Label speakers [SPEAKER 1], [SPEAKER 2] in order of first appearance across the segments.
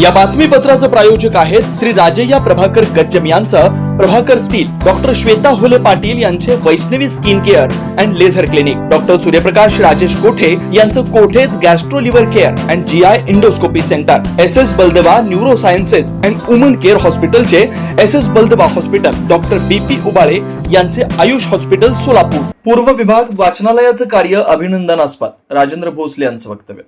[SPEAKER 1] या बातमीपत्राचं प्रायोजक आहेत श्री राजय्या प्रभाकर गज्जम यांचं. प्रभाकर स्टील डॉक्टर श्वेता होले पाटील यांचे Vaishnavi skin care and laser clinic. Doctor Suryaprakash Rajesh Kothe यांचं Kothe's gastro liver care and G I endoscopy centre. S S Baldeva neuro sciences and woman care हॉस्पिटलचे S S Baldeva hospital. Doctor B P Ubale यांचे Ayush hospital Solapur. पूर्व विभाग वाचनालयाचं कार्य अभिनंदनास्पद राजेंद्र भोसले यांचं वक्तव्य.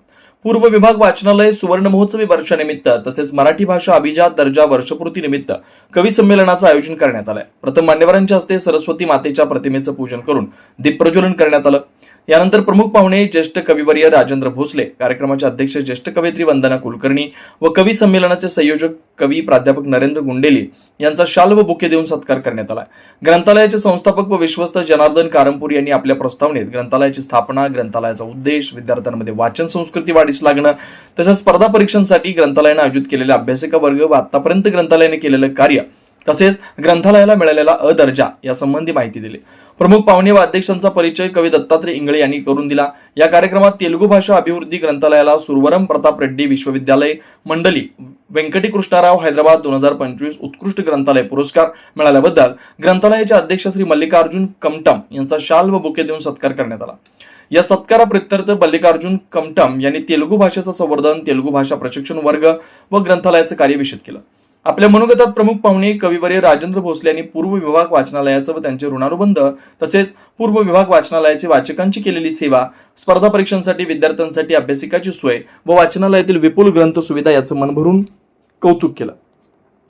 [SPEAKER 1] पूर्व विभाग वाचनालय सुवर्ण महोत्सवी वर्षानिमित्त तसेच मराठी भाषा अभिजात दर्जा वर्षपूर्ती निमित्त कवी संमेलनाचं आयोजन करण्यात आलंय. प्रथम मान्यवरांच्या हस्ते सरस्वती मातेच्या प्रतिमेचं पूजन करून दीपप्रज्वलन करण्यात आलं. यानंतर प्रमुख पाहुणे ज्येष्ठ कविवर्य राजेंद्र भोसले कार्यक्रमाचे अध्यक्ष ज्येष्ठ कवयित्री वंदना कुलकर्णी व कवी संमेलनाचे संयोजक कवी प्राध्यापक नरेंद्र गुंडेली यांचा शाल व बुके देऊन सत्कार करण्यात आला. ग्रंथालयाचे संस्थापक व विश्वस्त जनार्दन कारंपूर यांनी आपल्या प्रस्तावनेत ग्रंथालयाची स्थापना ग्रंथालयाचा उद्देश विद्यार्थ्यांमध्ये वाचन संस्कृती वाढीस लागणं तसंच स्पर्धा परीक्षांसाठी ग्रंथालयानं आयोजित केलेला अभ्यासिका वर्ग व आतापर्यंत ग्रंथालयाने केलेलं कार्य तसेच ग्रंथालयाला मिळालेला अ दर्जा यासंबंधी माहिती दिली. प्रमुख पाहुणे व अध्यक्षांचा परिचय कवी दत्तात्रय इंगळे यांनी करून दिला. या कार्यक्रमात तेलुगू भाषा अभिवृद्धी ग्रंथालयाला सुरवरम प्रताप रेड्डी विश्वविद्यालय मंडली व्यंकटी कृष्णाराव हैदराबाद दोन हजार पंचवीस उत्कृष्ट ग्रंथालय पुरस्कार मिळाल्याबद्दल ग्रंथालयाचे अध्यक्ष श्री मल्लिकार्जुन कमटम यांचा शाल व बुके देऊन सत्कार करण्यात आला. या सत्काराप्रित्यर्थ मल्लिकार्जुन कमटम यांनी तेलुगू भाषेचं संवर्धन तेलुगू भाषा प्रशिक्षण वर्ग व ग्रंथालयाचं कार्य विषद केलं. आपल्या मनोगतात प्रमुख पाहुणे कविवर्य राजेंद्र भोसले यांनी पूर्व विभाग वाचनालयाचं व त्यांचे ऋणानुबंध तसेच पूर्व विभाग वाचनालयाचे वाचकांची केलेली सेवा स्पर्धा परीक्षांसाठी विद्यार्थ्यांसाठी अभ्यासिकाची सोय व वाचनालयातील विपुल ग्रंथ सुविधा याचं मन भरून कौतुक केलं.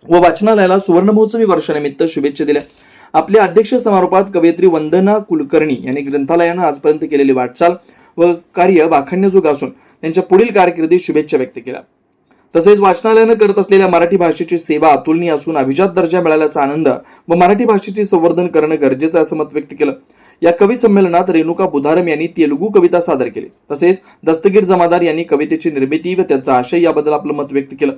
[SPEAKER 1] व वाचनालयाला सुवर्ण महोत्सवी वर्षानिमित्त शुभेच्छा दिल्या. आपल्या अध्यक्ष समारोपात कवयित्री वंदना कुलकर्णी यांनी ग्रंथालयानं आजपर्यंत केलेली वाटचाल व कार्य वाखाणण्याजोग असून त्यांच्या पुढील कारकिर्दीत शुभेच्छा व्यक्त केल्या. तसेच वाचनालयानं करत असलेल्या मराठी भाषेची सेवा अतुलनीय असून अभिजात दर्जा मिळाल्याचा आनंद व मराठी भाषेचे संवर्धन करणं गरजेचं आहे असं मत व्यक्त केलं. या कवी संमेलनात रेणुका बुधारम यांनी तेलुगू कविता सादर केली. तसेच दस्तगीर जमादार यांनी कवितेची निर्मिती व त्याचा आशय याबद्दल आपलं मत व्यक्त केलं.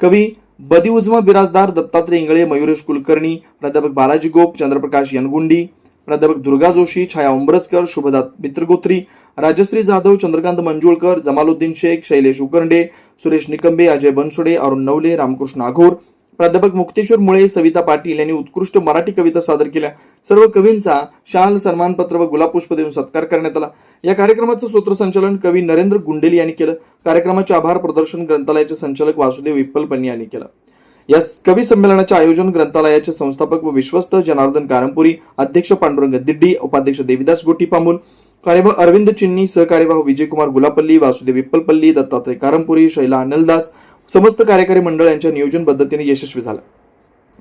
[SPEAKER 1] कवी बदी उजमा बिराजदार दत्तात्रय इंगळे मयुरेश कुलकर्णी प्राध्यापक बालाजी गोप चंद्रप्रकाश यनगुंडी प्राध्यापक दुर्गा जोशी छाया उंबरजकर शुभदात मित्रगोत्री राजश्री जाधव चंद्रकांत मंजुळकर जमालुद्दीन शेख शैलेश उकरंडे सुरेश निकंबे अजय बनसोडे अरुण नवले रामकृष्ण आघोर प्राध्यापक मुक्तेश्वर मुळे सविता पाटील यांनी उत्कृष्ट मराठी कविता सादर केल्या. सर्व कवींचा शाल सन्मानपत्र व गुलाबपुष्प देऊन सत्कार करण्यात आला. या कार्यक्रमाचं सूत्रसंचालन कवी नरेंद्र गुंडेली यांनी केलं. कार्यक्रमाचे आभार प्रदर्शन ग्रंथालयाचे संचालक वासुदेव विप्पलपणी यांनी केलं. या कवी संमेलनाचे आयोजन ग्रंथालयाचे संस्थापक व विश्वस्त जनार्दन कारंपुरी अध्यक्ष पांडुरंग दिड्डी उपाध्यक्ष देविदास गोटी पामूल कार्यवाह अरविंद चिन्नी सहकार्यवाह विजयकुमार गुलापल्ली वासुदेव विप्पलपल्ली दत्तात्रय कारंपुरी शैला अनलदास समस्त कार्यकारी मंडळ यांच्या नियोजन पद्धतीने यशस्वी झालं.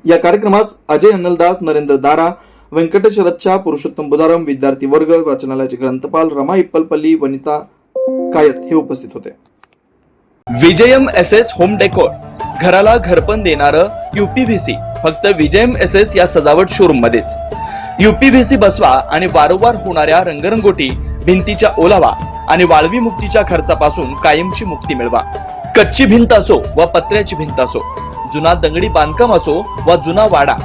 [SPEAKER 1] या कार्यक्रमास अजय अनलदास नरेंद्र दारा व्यंकट शरदच्या पुरुषोत्तम बुदारम विद्यार्थी वर्ग वाचनालयाचे ग्रंथपाल रमा इप्पलपल्ली वनिता कायत हे उपस्थित होते. Vijayam S S home decor. घराला घरपण देणारं युपीव्हीसी फक्त विजयम एस एस या सजावट शोरूम मध्येच. युपीव्हीसी बसवा आणि वारंवार होणाऱ्या रंगरंगोटी भिंतीच्या ओलावा आणि वाळवी मुक्तीच्या खर्चापासून कायमची मुक्ती मिळवा. कच्ची भिंत असो व पत्र्याची भिंत असो जुना दंगडी बांधकाम असो व जुना वाडा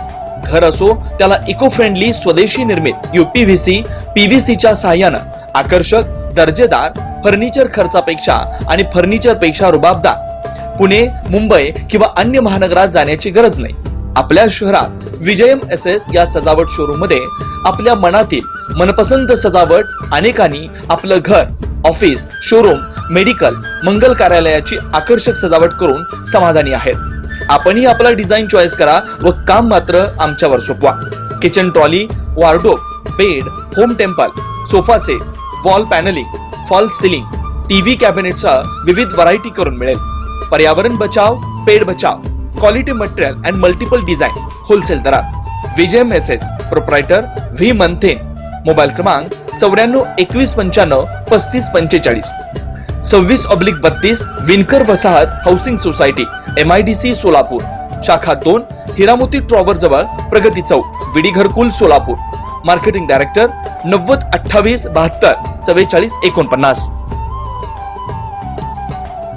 [SPEAKER 1] घर असो त्याला इको फ्रेंडली स्वदेशी निर्मित युपीव्हीसी पीव्हीसीच्या सहाय्यानं आकर्षक दर्जेदार फर्निचर खर्चापेक्षा आणि फर्निचरपेक्षा रुबाबदार. पुणे मुंबई किंवा अन्य महानगरात जाण्याची गरज नाही. आपल्या शहरात विजयम एस एस या सजावट शोरूममध्ये आपल्या मनातील मनपसंत सजावट अनेकांनी आपलं घर ऑफिस शोरूम मेडिकल मंगल कार्यालयाची आकर्षक सजावट करून समाधानी आहेत. आपणही आपला डिझाईन चॉईस करा व काम मात्र आमच्यावर सोपवा. Kitchen trolley wardrobe bed home temple sofa set wall panelling false ceiling TV कॅबिनेटचा विविध व्हरायटी करून मिळेल. पर्यावरण बचाव पेड बचाव. Quality material and multiple design wholesale दरात. विजय मेसेज प्रोप्रायटर व्ही मंथेन. मोबाईल क्रमांक चौऱ्याण्णव एकवीस पंच्याण्णव पस्तीस पंचेचाळीस. सव्वीस ऑब्लिक बत्तीस Vinkar Vasahat housing society M I D C Solapur. शाखा दोन हिरामोती ट्रॉवर जवळ प्रगती चौक विडी घरकुल सोलापूर. मार्केटिंग डायरेक्टर नव्वद अठ्ठावीस बहात्तर चव्वेचाळीस एकोणपन्नास.